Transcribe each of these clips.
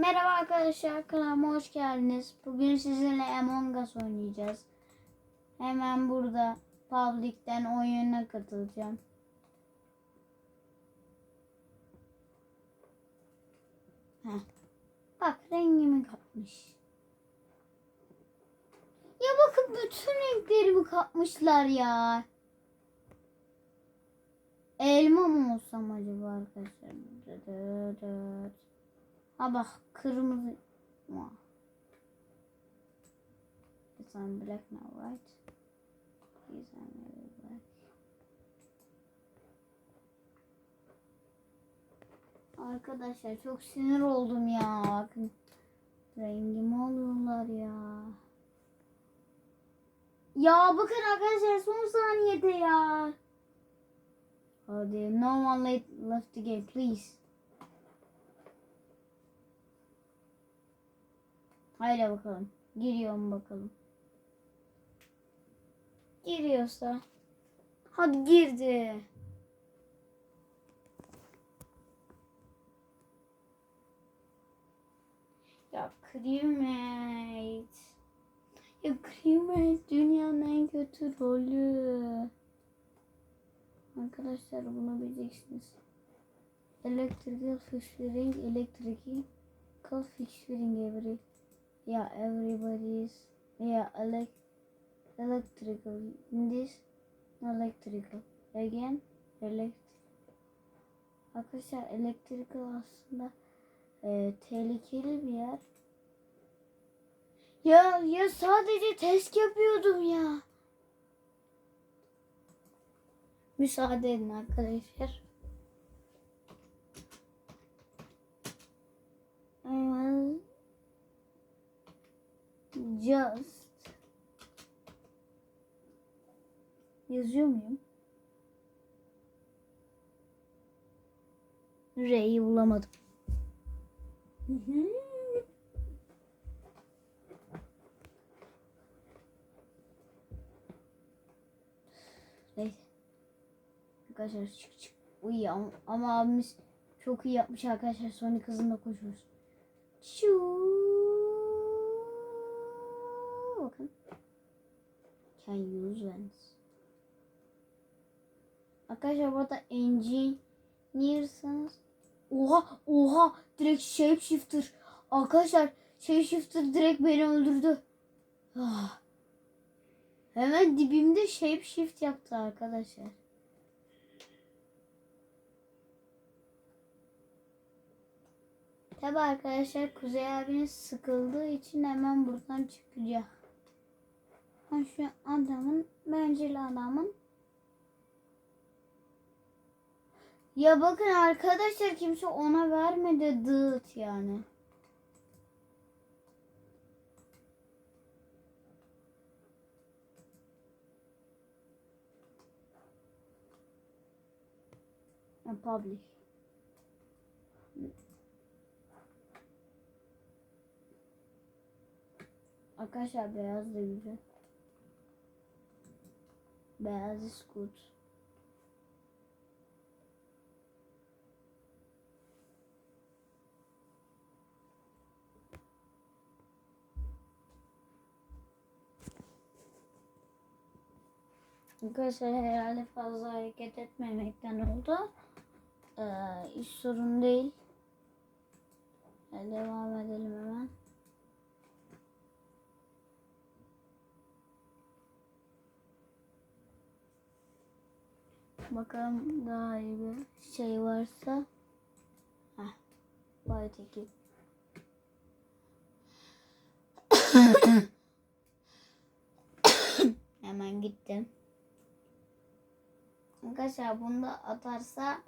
Merhaba arkadaşlar kanalıma hoş geldiniz. Bugün sizinle Among Us oynayacağız. Hemen burada Public'ten oyuna katılacağım. Heh. Bak rengimi kapmış. Ya bakın bütün renklerimi kapmışlar ya. Elma mı olsam acaba arkadaşlar? Ha bak kırmızı. It's on black now, right? I'm really black. Arkadaşlar çok sinir oldum ya. Bakın rengimi alıyorlar ya. Ya bakın arkadaşlar son saniyede ya. Hadi no one left the game please. Haydi bakalım. Giriyor mu bakalım. Giriyorsa. Hadi girdi. Ya crewmate. Ya crewmate dünyanın en kötü rolü. Arkadaşlar bunu bileceksiniz. Electrical fixturing, electrical fixturing every Yeah, everybody's yeah elect electrical. This electrical. Again elect. Arkadaşlar electrical aslında e, tehlikeli bir yer. Ya ya sadece test yapıyordum ya. Müsaade edin arkadaşlar. Evet. Just yazıyor muyum? R'yi bulamadım. Neyse. Arkadaşlar çık çık. Uy ama, ama abimiz çok iyi yapmış arkadaşlar. Sonic hızında koşuyoruz. Çuu. Bakın. Can use lens. Arkadaşlar burada engineer'sanız Oha oha direkt shapeshifter. Arkadaşlar shapeshifter direkt beni öldürdü. Ah. Hemen dibimde shapeshift yaptı arkadaşlar. Tabi arkadaşlar Kuzey abiniz sıkıldığı için hemen buradan çıkacak. Şu adamın bencil adamın Ya bakın arkadaşlar kimse ona vermedi dıt yani. Ha, Public. Arkadaşlar beyaz da güzel. Beyaz is good. Arkadaşlar herhalde fazla hareket etmemekten oldu. Ee, hiç sorun değil. Devam edelim hemen. Bakalım daha iyi bir şey varsa. Heh. Bayteki. Hemen gittim. Arkadaşlar bunda atarsa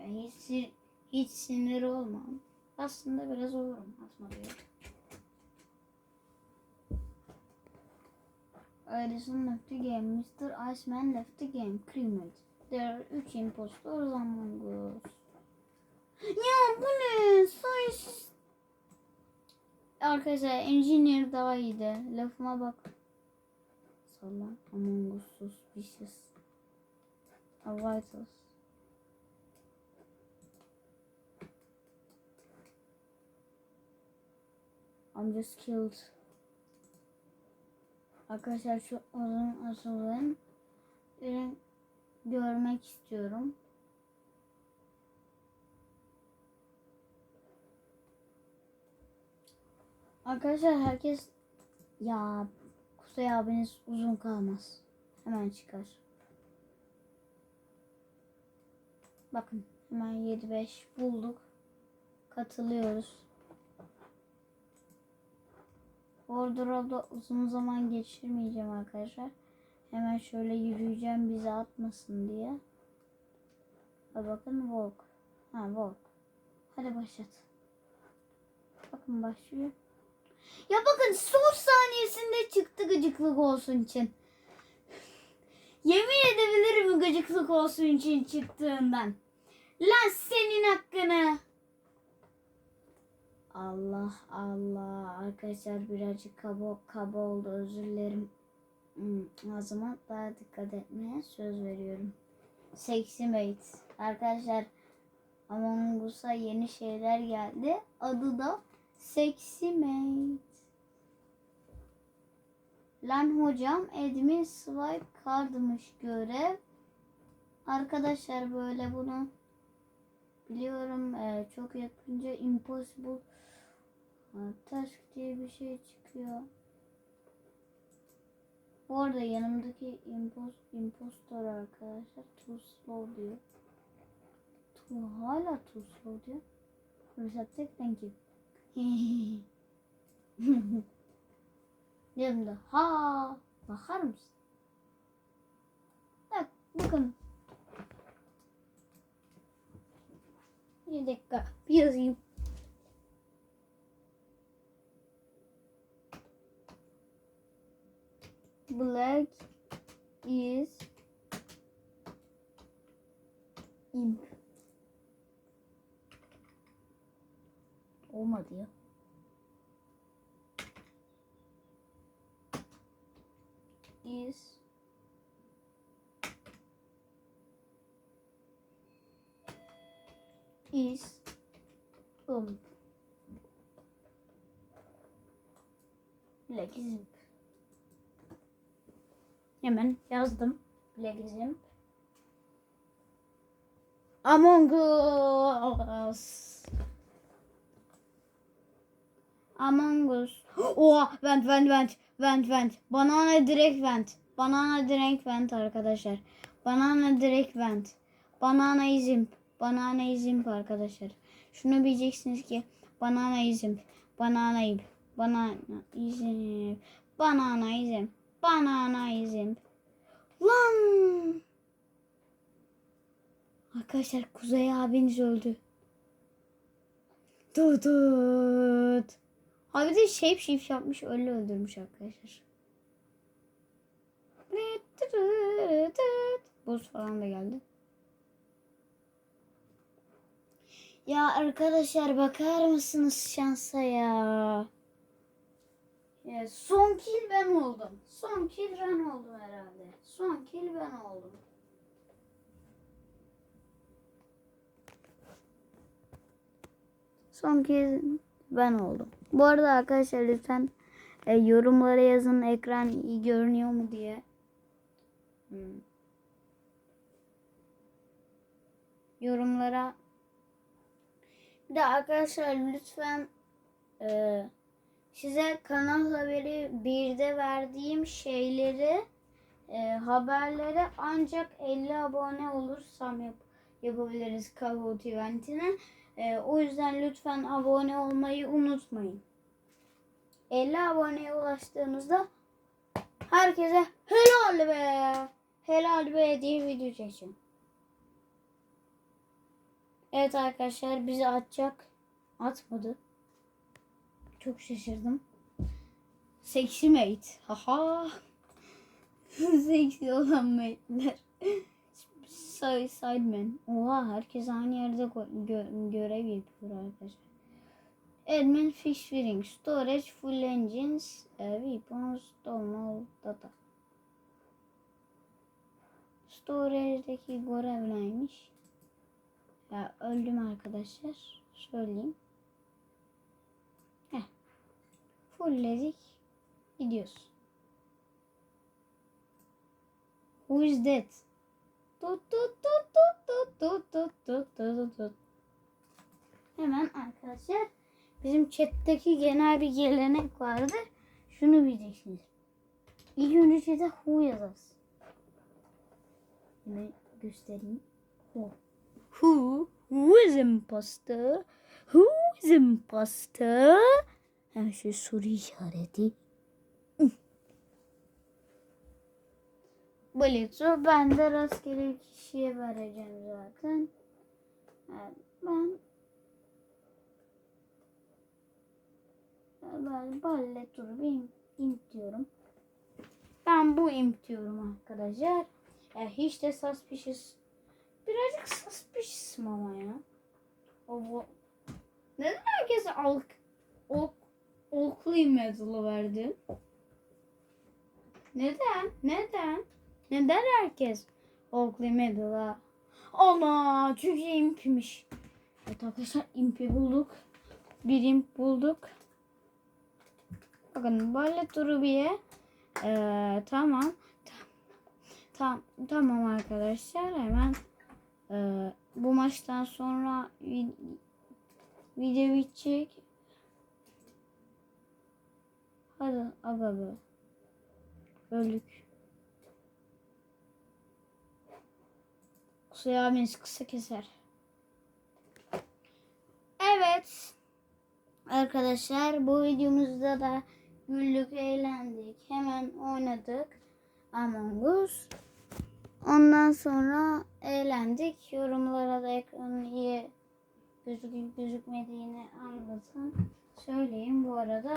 yani hiç hiç sinir olmam. Aslında biraz olurum atma diyor. Edison left the game. Mr. Iceman left the game. Cremate. There are 3 impostors among us. Ya bu ne? Science. Arkadaşlar engineer daha iyiydi. Lafıma bak. Salla. Among us suspicious. Vitals. I'm just killed. Arkadaşlar şu uzun asılın ürün görmek istiyorum. Arkadaşlar herkes ya Kuzey abiniz uzun kalmaz. Hemen çıkar. Bakın hemen 7-5 bulduk. Katılıyoruz. Wardrobe'da uzun zaman geçirmeyeceğim arkadaşlar. Hemen şöyle yürüyeceğim bizi atmasın diye. Ha bakın walk. Ha walk. Hadi başlat. Bakın başlıyor. Ya bakın son saniyesinde çıktı gıcıklık olsun için. Yemin edebilirim gıcıklık olsun için çıktığından. Lan senin hakkını. Allah Allah. Arkadaşlar birazcık kaba, kaba oldu özür dilerim. Hmm, o zaman daha dikkat etmeye söz veriyorum. Sexy Mate. Arkadaşlar Among Us'a yeni şeyler geldi. Adı da Sexy Mate. Lan hocam admin swipe card'mış görev. Arkadaşlar böyle bunu biliyorum e, çok yapınca impossible ha, task diye bir şey çıkıyor. Bu arada yanımdaki impos, impostor arkadaşlar too slow diyor. Too, hala too slow diyor. Fırsat tek thank you. Yanımda ha bakar mısın? Bak bakın. Bir dakika bir yazayım. Black is imp. Olmadı ya. is is um Blackizm. Hemen yazdım. Blackizm. Among Us. Among Us. Oha vent vent vent vent vent. Banana direkt vent. Banana direkt vent arkadaşlar. Banana direkt vent. Banana izimp. Banana izimp arkadaşlar. Şunu bileceksiniz ki banana izimp. Banana izimp. Banana izimp. Banana izimp. Banana izimp. Lan! Arkadaşlar Kuzey abiniz öldü. Tut tut. Abi de shape shift yapmış öyle öldürmüş arkadaşlar. Buz falan da geldi. Ya arkadaşlar bakar mısınız şansa ya? Ya son kill ben oldum. Son kill ben oldum herhalde. Son kill ben oldum. Son kez ben oldum. Bu arada arkadaşlar lütfen e, yorumlara yazın ekran iyi görünüyor mu diye. Hmm. Yorumlara bir de arkadaşlar lütfen e, size kanal haberi birde verdiğim şeyleri e, haberleri ancak 50 abone olursam yap, yapabiliriz Kahoot eventine. E, o yüzden lütfen abone olmayı unutmayın. 50 aboneye ulaştığınızda herkese helal be helal be diye video çekeceğim. Evet arkadaşlar bizi atacak. Atmadı. Çok şaşırdım. Seksi mate. Haha. Seksi olan mate'ler. Side, sideman. Oha herkes aynı yerde gö görev yapıyor arkadaşlar. Admin fish feeding. Storage full engines. Uh, weapons. Download data. Storage'deki görev neymiş? Ya öldüm arkadaşlar. Söyleyeyim. Heh. Fullledik. Gidiyoruz. Who is that? Tut tut tut tut tut tut tut tut tut. Hemen arkadaşlar bizim chat'teki genel bir gelenek vardı. Şunu bileceksiniz. İlk önce chat'e who yazarız. Hemen göstereyim. Who. Who? Who is imposter? Who is imposter? Hemen şöyle soru işareti. Blitzo ben de rastgele kişiye vereceğim zaten. Ben ben balle turu bir imp. Ben bu imp diyorum arkadaşlar. Ya hiç de suspicious. Birazcık suspicious ama ya. O bu. Neden herkes alk, ok, Oakley medal'ı verdi? Neden? Neden? Neden herkes Oakley medal'a? Ana çünkü impmiş. Evet arkadaşlar impi bulduk. Bir imp bulduk. Bakın böyle Trubiye. Ee, tamam. Tam, tamam arkadaşlar hemen ee, bu maçtan sonra vid- video bitecek. Hadi aga be. Öldük. Abiniz kısa keser. Evet. Arkadaşlar bu videomuzda da güldük, eğlendik. Hemen oynadık. Among Us. Ondan sonra eğlendik. Yorumlara da ekranın iyi gözüküp gözükmediğini anlatın. Söyleyeyim bu arada.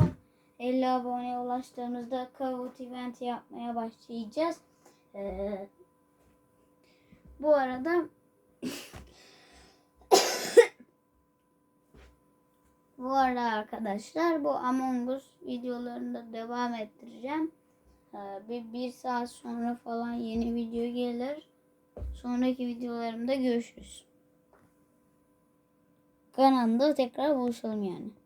50 aboneye ulaştığımızda Kahoot event yapmaya başlayacağız. Ee, bu arada bu arada arkadaşlar bu Among Us videolarını da devam ettireceğim. Ee, bir, bir saat sonra falan yeni video gelir. Sonraki videolarımda görüşürüz. Kanalımda tekrar buluşalım yani.